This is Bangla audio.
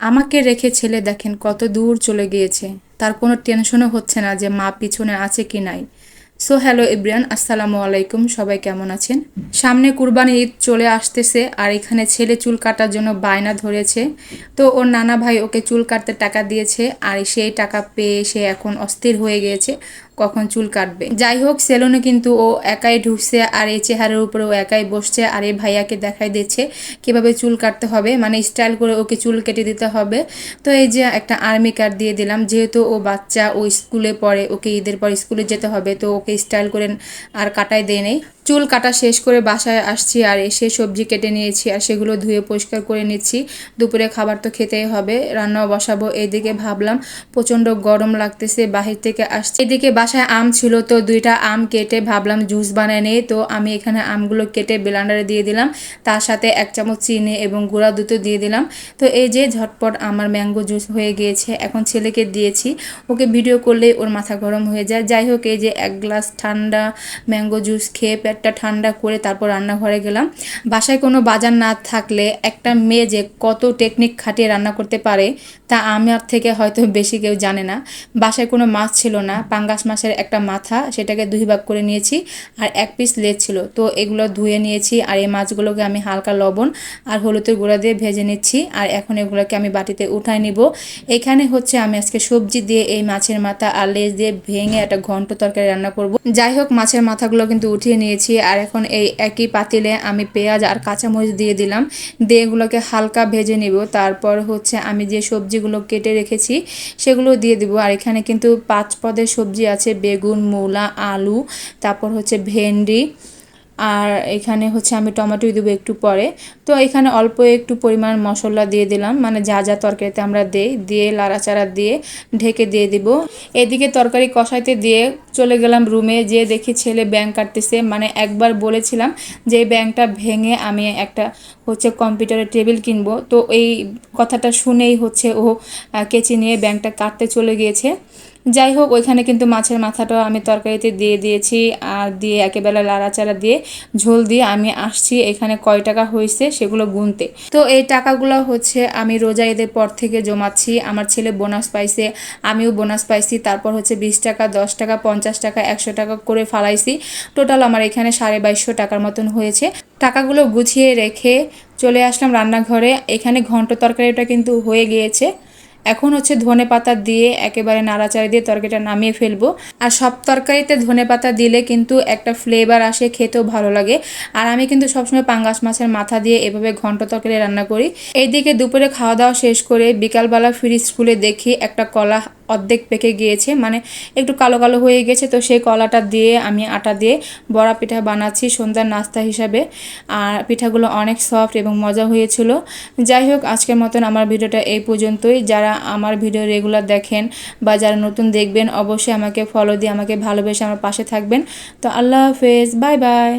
আমাকে রেখে ছেলে দেখেন কত দূর চলে গিয়েছে। তার কোনো টেনশনও হচ্ছে না যে মা পিছনে আছে কি নাই। সো হ্যালো ইব্রিয়ান আসসালামু আলাইকুম, সবাই কেমন আছেন? সামনে কুরবানি ঈদ চলে আসতেছে আর এখানে ছেলে চুল কাটার জন্য বায়না ধরেছে। তো ওর নানা ভাই ওকে চুল কাটতে টাকা দিয়েছে আর সেই টাকা পেয়ে সে এখন অস্থির হয়ে গিয়েছে। কখন চুল কাটবে। যাই হোক সেলুনে কিন্তু ও একাই ঢুকছে আর এই চেহারার উপরে ও একাই বসছে আর এই ভাইয়াকে দেখাই দিচ্ছে কীভাবে চুল কাটতে হবে মানে স্টাইল করে ওকে চুল কেটে দিতে হবে। তো এই যে একটা আর্মি কার্ড দিয়ে দিলাম, যেহেতু ও বাচ্চা, ও স্কুলে পড়ে, ওকে ঈদের পর স্কুলে যেতে হবে, তো ওকে স্টাইল করে আর কাটাই দেয় নেই। চুল কাটা শেষ করে বাসায় আসছি আর এসে সবজি কেটে নিয়েছি আর সেগুলো ধুয়ে পরিষ্কার করে নিচ্ছি। দুপুরে খাবার তো খেতেই হবে রান্না বসাবো। এদিকে ভাবলাম প্রচণ্ড গরম লাগতেছে, বাহির থেকে আসছে। এদিকে বাসায় আম ছিল তো দুইটা আম কেটে ভাবলাম জুস বানায় নেই, তো আমি এখানে আমগুলো কেটে ব্লেন্ডারে দিয়ে দিলাম। তার সাথে এক চামচ চিনি এবং গুঁড়া দুটো দিয়ে দিলাম। তো এই যে ঝটপট আমার ম্যাঙ্গো জুস হয়ে গিয়েছে, এখন ছেলেকে দিয়েছি। ওকে ভিডিও করলে ওর মাথা গরম হয়ে যায়। যাই হোক, এই যে এক গ্লাস ঠান্ডা ম্যাঙ্গো জুস খেয়ে পেটটা ঠান্ডা করে তারপর রান্নাঘরে গেলাম। বাসায় কোনো বাজার না থাকলে একটা মেয়ে যে কত টেকনিক খাটিয়ে রান্না করতে পারে, তা আমার থেকে হয়তো বেশি কেউ জানে না। বাসায় কোনো মাছ ছিল না, পাঙ্গাস মাছের একটা মাথা, সেটাকে দুই ভাগ করে নিয়েছি আর এক পিস লেজ ছিল। তো এগুলো ধুয়ে নিয়েছি আর এই মাছগুলোকে আমি হালকা লবণ আর হলুদের গুঁড়া দিয়ে ভেজে নিচ্ছি আর এখন এগুলোকে আমি বাটিতে উঠায় নিব। এখানে হচ্ছে আমি আজকে সবজি দিয়ে এই মাছের মাথা আর লেজ দিয়ে ভেঙে একটা ঘন্ট তরকারি রান্না করব। যাই হোক, মাছের মাথাগুলো কিন্তু উঠিয়ে নিয়েছি। আর এখন এই একই পাতিলে আমি পেঁয়াজ আর কাঁচামরিচ দিয়ে দিলাম। দিয়ে এগুলোকে হালকা ভেজে নেব। তারপর হচ্ছে আমি যে সবজিগুলো কেটে রেখেছি সেগুলো দিয়ে দিব। আর এখানে কিন্তু পাঁচ পদের সবজি আছে। বেগুন, মূলা, আলু, তারপর হচ্ছে ভেন্ডি আর এখানে হচ্ছে আমি টমেটো দেবো একটু পরে। তো এখানে অল্প একটু পরিমাণ মশলা দিয়ে দিলাম মানে যা যা তরকারিতে আমরা দেই, দিয়ে লাড়াচাড়া দিয়ে ঢেকে দিয়ে দিব। এদিকে তরকারি কষাইতে দিয়ে চলে গেলাম রুমে যে দেখি ছেলে ব্যাং কাটতেছে। মানে একবার বলেছিলাম যে ব্যাংকটা ভেঙে আমি একটা হচ্ছে কম্পিউটারের টেবিল কিনবো। তো এই কথাটা শুনেই হচ্ছে ও কেচি নিয়ে ব্যাংকটা কাটতে চলে গিয়েছে। যাই হোক, ওইখানে কিন্তু মাছের মাথাটাও আমি তরকারিতে দিয়ে দিয়েছি, আর দিয়ে একেবারে লাড়াচাড়া দিয়ে ঝোল দিয়ে আমি আসছি। এখানে কয় টাকা হয়েছে সেগুলো গুনতে। তো এই টাকাগুলো হচ্ছে আমি রোজা ঈদের পর থেকে জমাচ্ছি। আমার ছেলে বোনাস পাইছে, আমিও বোনাস পাইছি। তারপর হচ্ছে বিশ টাকা, দশ টাকা, পঞ্চাশ টাকা, একশো টাকা করে ফালাইছি। টোটাল আমার এখানে সাড়ে বাইশশো টাকার মতন হয়েছে। টাকাগুলো গুছিয়ে রেখে চলে আসলাম রান্নাঘরে। এখানে ঘন্ট তরকারিটা কিন্তু হয়ে গিয়েছে। এখন হচ্ছে ধনে পাতা দিয়ে একেবারে নাড়াচাড়ি দিয়ে তরকারিটা নামিয়ে ফেলব। আর সব তরকারিতে ধনে পাতা দিলে কিন্তু একটা ফ্লেভার আসে, খেতেও ভালো লাগে। আর আমি কিন্তু সবসময় পাঙ্গাস মাছের মাথা দিয়ে এভাবে ঘন্ট তরকারি রান্না করি। এইদিকে দুপুরে খাওয়া দাওয়া শেষ করে বিকালবেলা ফিরি স্কুলে দেখি একটা কলা অর্ধেক পেকে গিয়েছে মানে একটু কালো কালো হয়ে গেছে, তো সেই কলাটা দিয়ে আমি আটা দিয়ে বড়া পিঠা বানাচ্ছি সন্ধ্যার নাস্তা হিসাবে। আর পিঠাগুলো অনেক সফট এবং মজা হয়েছিল। যাই হোক, আজকের মতন আমার ভিডিওটা এই পর্যন্তই। যারা আমার ভিডিও রেগুলার দেখেন বা যারা নতুন দেখবেন, অবশ্যই আমাকে ফলো দিয়ে আমাকে ভালোবেসে আমার পাশে থাকবেন। তো আল্লাহ হাফেজ বাই বাই